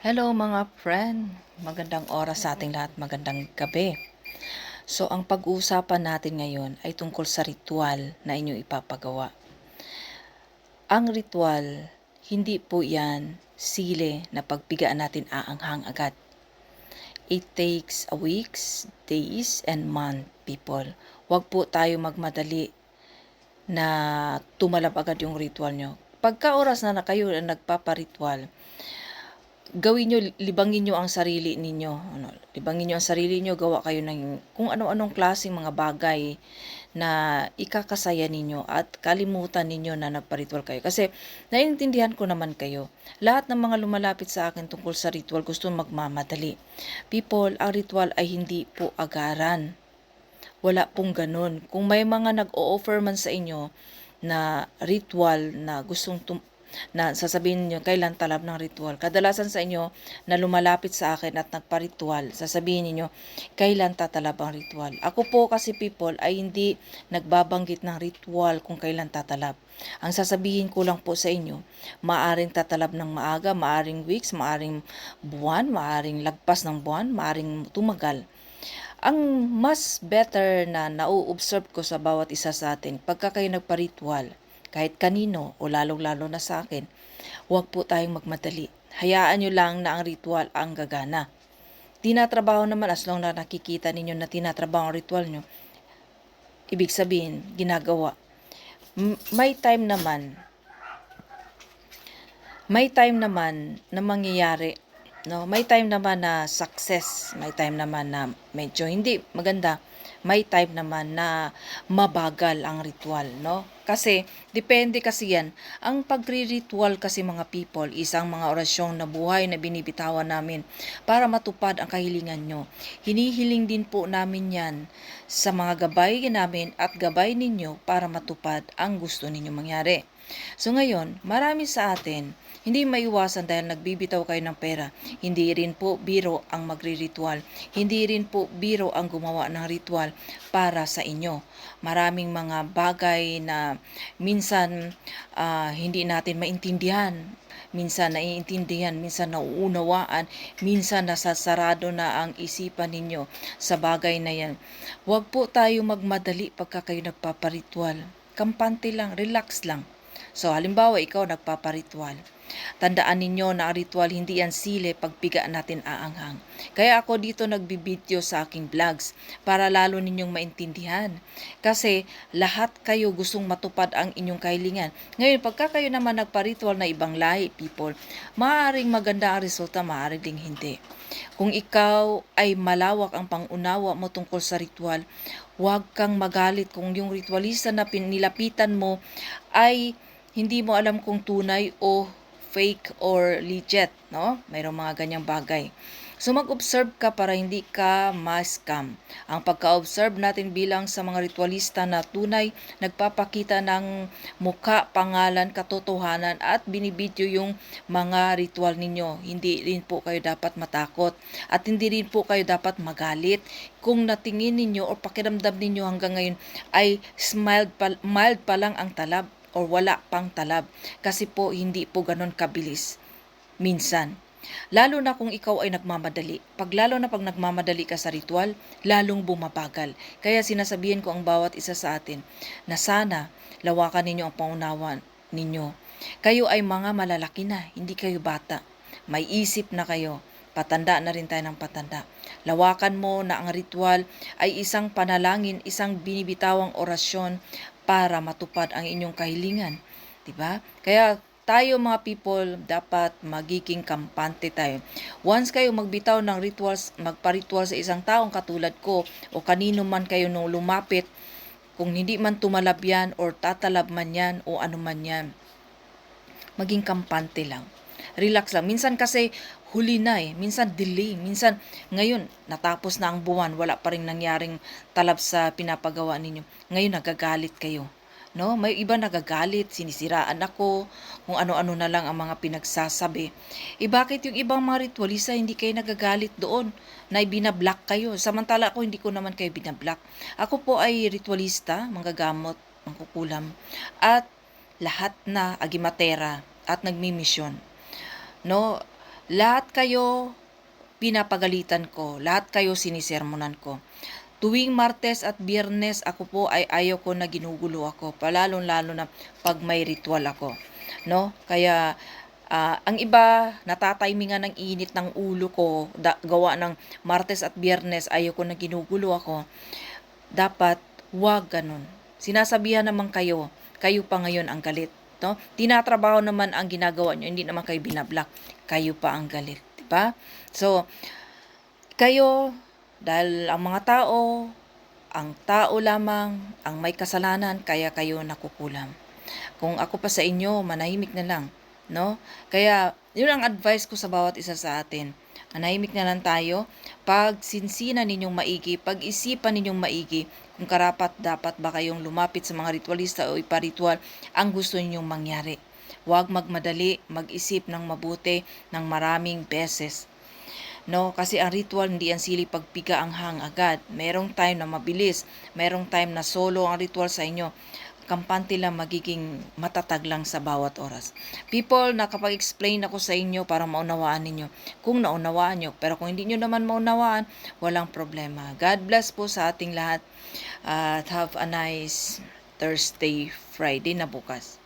Hello mga friend, magandang oras sa ating lahat, magandang gabi. So ang pag-uusapan natin ngayon ay tungkol sa ritual na inyong ipapagawa. Ang ritual, hindi po yan sile na pagbigaan natin aanghang agad. It takes a weeks, days, and month, people. Huwag po tayo magmadali na tumalab agad yung ritual nyo. Pagka oras na na kayo na nagpaparitual, gawin nyo, libangin nyo ang sarili ninyo. Ano, libangin nyo ang sarili nyo, gawa kayo ng kung ano-anong klaseng mga bagay na ikakasaya ninyo at kalimutan ninyo na nagparitual kayo. Kasi naiintindihan ko naman kayo. Lahat ng mga lumalapit sa akin tungkol sa ritual gusto magmamadali. People, ang ritual ay hindi po agaran. Wala pong ganun. Kung may mga nag-o-offer man sa inyo na ritual na gustong tum- na sasabihin niyo kailan talab ng ritual. Kadalasan sa inyo na lumalapit sa akin at nagpa-ritual, sasabihin niyo kailan tatalab ang ritual. Ako po kasi people ay hindi nagbabanggit ng ritual kung kailan tatalab. Ang sasabihin ko lang po sa inyo, maaring tatalab ng maaga, maaring weeks, maaring buwan, maaring lagpas ng buwan, maaring tumagal. Ang mas better na nau-observe ko sa bawat isa sa atin, pagka kayo nagpa-ritual, kahit kanino o lalong-lalo na sa akin, huwag po tayong magmadali. Hayaan nyo lang na ang ritual ang gagana. Tinatrabaho naman as long na nakikita ninyo na tinatrabaho ang ritual nyo, ibig sabihin, ginagawa. May time naman, may time naman na mangyayari No, may time naman na success, may time naman na medyo hindi maganda, may time naman na mabagal ang ritual, no? Kasi depende kasi 'yan. Ang pagri-ritual kasi mga people, isang mga orasyong na buhay na binibitawan namin para matupad ang kahilingan nyo. Hinihiling din po namin 'yan sa mga gabay namin at gabay ninyo para matupad ang gusto ninyo mangyari. So ngayon, marami sa atin, hindi maiwasan dahil nagbibitaw kayo ng pera. Hindi rin po biro ang magri-ritual. Hindi rin po biro ang gumawa ng ritual para sa inyo. Maraming mga bagay na minsan ah, hindi natin maintindihan minsan naiintindihan, minsan nauunawaan, minsan nasasarado na ang isipan ninyo sa bagay na yan. Huwag po tayo magmadali pagka kayo nagpaparitual. Kampante lang, relax lang. So, halimbawa, ikaw nagpaparitual. Tandaan ninyo na ang ritual hindi yan sile pagpiga natin aanghang. Kaya ako dito nagbibideo sa aking vlogs para lalo ninyong maintindihan. Kasi lahat kayo gustong matupad ang inyong kahilingan. Ngayon, pagka kayo naman nagpa-ritual na ibang lahi, people, maaaring maganda ang resulta, maaaring ding hindi. Kung ikaw ay malawak ang pangunawa mo tungkol sa ritual, huwag kang magalit kung yung ritualista na pinilapitan mo ay hindi mo alam kung tunay o fake or legit, no? Mayroong mga ganyang bagay. So mag-observe ka para hindi ka ma-scam. Ang pagka-observe natin bilang sa mga ritualista na tunay nagpapakita ng muka, pangalan, katotohanan at binibidyo yung mga ritual ninyo. Hindi rin po kayo dapat matakot at hindi rin po kayo dapat magalit kung natingin ninyo o pakiramdam ninyo hanggang ngayon ay mild pa, mild pa lang ang talab or wala pang talab kasi po hindi po ganon kabilis minsan. Lalo na kung ikaw ay nagmamadali. Pag lalo na pag nagmamadali ka sa ritual, lalong bumabagal. Kaya sinasabihin ko ang bawat isa sa atin na sana lawakan ninyo ang paunawan ninyo. Kayo ay mga malalaki na, hindi kayo bata. May isip na kayo. Patanda na rin tayo ng patanda. Lawakan mo na ang ritual ay isang panalangin, isang binibitawang orasyon para matupad ang inyong kahilingan. 'Di ba? Kaya tayo mga people dapat magiging kampante tayo. Once kayo magbitaw ng rituals, magpa-ritual sa isang taong katulad ko o kanino man kayo nung lumapit, kung hindi man tumalab yan or tatalab man yan o ano man yan, maging kampante lang. Relax lang. Minsan kasi huli na eh. Minsan delay. Minsan ngayon natapos na ang buwan. Wala pa rin nangyaring talab sa pinapagawa ninyo. Ngayon nagagalit kayo. No? May iba nagagalit, sinisiraan ako, kung ano-ano na lang ang mga pinagsasabi. Eh bakit yung ibang mga ritualista hindi kayo nagagalit doon na binablock kayo? Samantala ako hindi ko naman kayo binablock. Ako po ay ritualista, manggagamot, mangkukulam, at lahat na agimatera at nagmimisyon. No? lahat kayo pinapagalitan ko, lahat kayo sinisermonan ko. Tuwing Martes at Biyernes ako po ay ayaw ko na ginugulo ako, palalong-lalo na pag may ritual ako. No? Kaya ah, ang iba natatimingan ng init ng ulo ko, da, gawa ng Martes at Biyernes ayaw ko na ginugulo ako. Dapat wag ganun. Sinasabihan naman kayo, kayo pa ngayon ang galit. No? Tinatrabaho naman ang ginagawa nyo, hindi naman kayo binablock. Kayo pa ang galit. Diba? So, kayo, dahil ang mga tao, ang tao lamang ang may kasalanan, kaya kayo nakukulam. Kung ako pa sa inyo, manahimik na lang. No? Kaya, yun ang advice ko sa bawat isa sa atin. Manahimik na lang tayo. Pag sinsina ninyong maigi, pag-isipan ninyong maigi, kung karapat dapat ba kayong lumapit sa mga ritualista o iparitual ang gusto ninyong mangyari. Huwag magmadali, mag-isip ng mabuti ng maraming beses. No, kasi ang ritual hindi yan sili pagpiga ang hang agad. Merong time na mabilis, merong time na solo ang ritual sa inyo. Kampante lang magiging matatag lang sa bawat oras. People, nakapag-explain ako sa inyo para maunawaan ninyo. Kung naunawaan nyo, pero kung hindi nyo naman maunawaan, walang problema. God bless po sa ating lahat at have a nice Thursday, Friday na bukas.